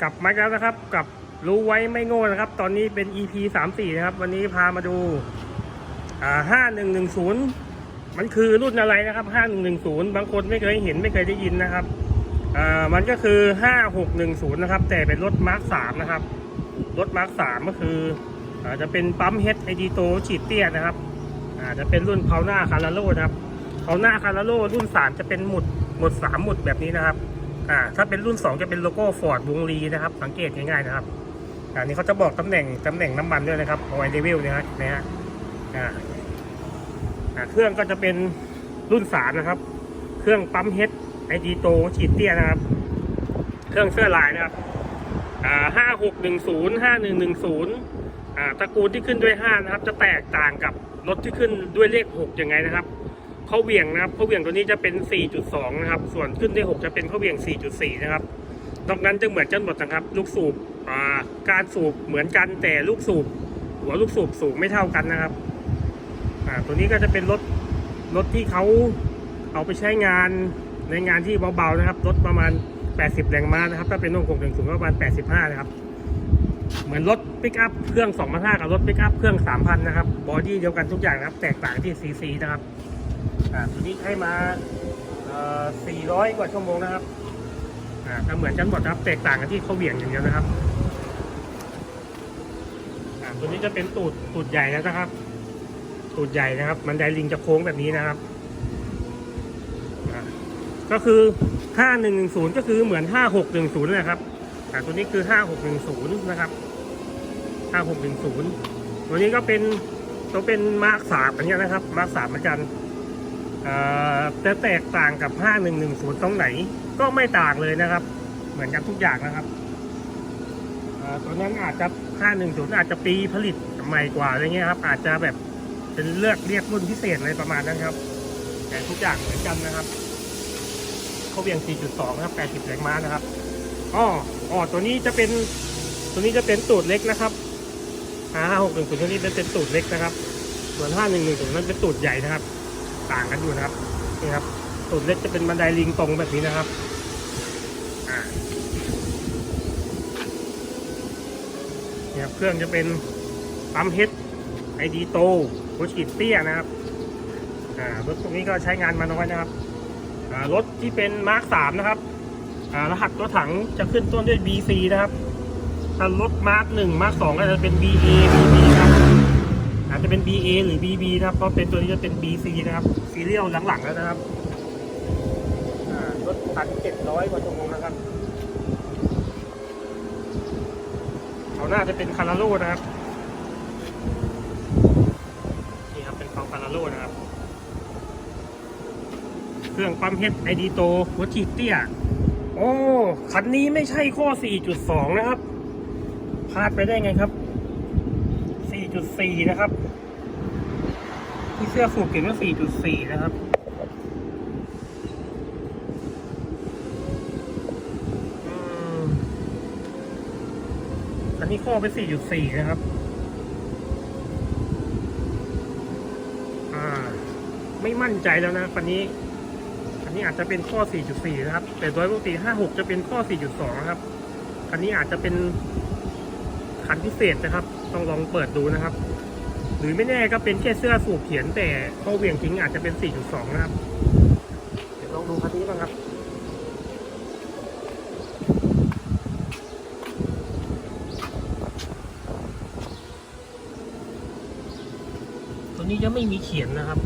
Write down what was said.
กลับมาแล้วนะครับ กับรู้ไว้ไม่โง่นะครับ ตอนนี้เป็น EP 3 4นะครับ วันนี้พามาดูอ่า5110มันคือรุ่นอะไรนะครับ5110บางคนไม่เคยเห็นไม่เคยได้ยินนะครับอ่ามันก็คือ5610นะครับ แต่เป็นรถมาร์ค3นะครับรถมาร์ค3ก็คืออาจะเป็นปั๊มเฮดไอดีโตฉีดเตี้ยนะครับอาจะเป็นรุ่นเพาหน้าคาราโลนะครับเพาหน้าคาราโลรุ่น3จะเป็นหมุดหมุด3หมุดแบบนี้นะครับ อ่าถ้าเป็นรุ่น 2 จะเป็นโลโก้ฟอร์ดวงลีนะครับ สังเกตง่ายๆนะครับอันนี้เขาจะบอกตำแหน่งตำแหน่งน้ำมันด้วยนะครับเอไวเดวิลนะฮะนะฮะอ่าอ่าเครื่องก็จะเป็นรุ่น3นะครับ เครื่องปั๊มเฮดไอดีโตฉีดเตี้ยนะครับ เครื่องเสื้อลายนะครับอ่าห้าหกหนึ่งศูนย์ห้าหนึ่งหนึ่งศูนย์อ่าตระกูลที่ขึ้นด้วยห้านะครับ จะแตกต่างกับรถที่ขึ้นด้วยเลขหกยังไงนะครับ ข้อเหวี่ยงนะครับข้อเหวี่ยงตัวนี้จะเป็น 4.2 นะครับ ส่วนขึ้นที่ 6 จะเป็นข้อเหวี่ยง 4.4 นะครับนอกนั้นจะเหมือนกันหมดนะครับ ลูกสูบการสูบเหมือนกันแต่ลูกสูบหัวลูกสูบสูงไม่เท่ากันนะครับตัวนี้ก็จะเป็นรถรถที่เขาเอาไปใช้งานในงานที่เบาๆนะครับรถประมาณ 80 แรงม้านะครับ ถ้าเป็นนุ่ง6 1 0ก็ประมาณ 85 นะครับ เหมือนรถปิกอัพเครื่อง 2,500 กับรถปิกอัพเครื่อง 3,000 นะครับ บอดี้เดียวกันทุกอย่างนะครับ แตกต่างที่ซีซีนะครับ อ่าตัวนี้ให้มาเอ่อ400 กว่าชั่วโมงนะครับอ่าก็เหมือนกันหมดครับแตกต่างกันที่เขาเหวี่ยงอย่างเดียวนะครับอ่าตัวนี้จะเป็นตูดตูดใหญ่แล้วนะครับ ตูดใหญ่นะครับ มันไดลิงจะโค้งแบบนี้นะครับก็คือ5110ก็คือเหมือน 5610นะครับอ่าตัวนี้คือ 5610 นะครับ 5610 ตัวนี้ก็เป็นตัวเป็นมาร์คสามอันเนี้ยนะครับ มาร์คสามเหมือนกัน จะแตกต่างกับ 5110 ตรงไหน ก็ไม่ต่างเลยนะครับ เหมือนกันทุกอย่างนะครับตัวนั้นอาจจะ 510 อาจจะปีผลิตใหม่กว่าอะไรเงี้ยครับ อาจจะแบบเป็นเลือกเรียกรุ่นพิเศษอะไรประมาณนั้นครับ แต่ทุกอย่างเหมือนกันนะครับเขาเบี่ยง 4.2 นะครับ 80 แรงม้านะครับอ้ออ๋อตัวนี้จะเป็น ตัวนี้จะเป็นตูดเล็กนะครับ5 6 1 0ตัวนี้เป็นตูดเล็กนะครับ ส่วน 5 1 1 0 นั้นเป็นตูดใหญ่นะครับ ต่างกันอยู่นะครับนี่ครับตูดเล็กจะเป็นบันไดลิงตรงแบบนี้นะครับเนี่ยครับเครื่องจะเป็นปั๊มเฮดไอดีโตหัวฉีดเตี้ยนะครับรถตรงนี้ก็ใช้งานมาน้อยนะครับรถที่เป็นมาร์คสามนะครับรหัสตัวถังจะขึ้นต้นด้วย BC นะครับถ้ารถมาร์คหนึ่งมาร์คสองก็จะเป็น BA BB ครับ อาจจะเป็น BA หรือ BB นะครับ เพราะเป็นตัวนี้จะเป็น BC นะครับ ซีเรียลหลังๆแล้วนะครับรถพันเจ็ดร้อยกว่าชั่วโมงนะครับเขาหน้าจะเป็นคาราโลนะครับ นี่ครับ เป็นของคาราโลนะครับ เครื่องปั๊มเฮดไอดีโตหัวฉีดเตี้ย โอ้ คันนี้ไม่ใช่ข้อ 4.2 นะครับพลาดไปได้ไงครับ 4.4 นะครับที่เสื้อสูบเขียนว่า 4.4 นะครับอันนี้ข้อเป็น 4.4 นะครับอ่าไม่มั่นใจแล้วนะคันนี้อันนี้อาจจะเป็นข้อ 4.4 นะครับ แต่โดยปกติ 56 จะเป็นข้อ 4.2 นะครับคันนี้อาจจะเป็นคันพิเศษนะครับ ต้องลองเปิดดูนะครับ หรือไม่แน่ก็เป็นแค่เสื้อสูบเขียนแต่ข้อเหวี่ยงทิ้งอาจจะเป็น 4.2 นะครับ เดี๋ยวลองดูคันนี้บ้างครับตัวนี้ยังไม่มีเขียนนะครับ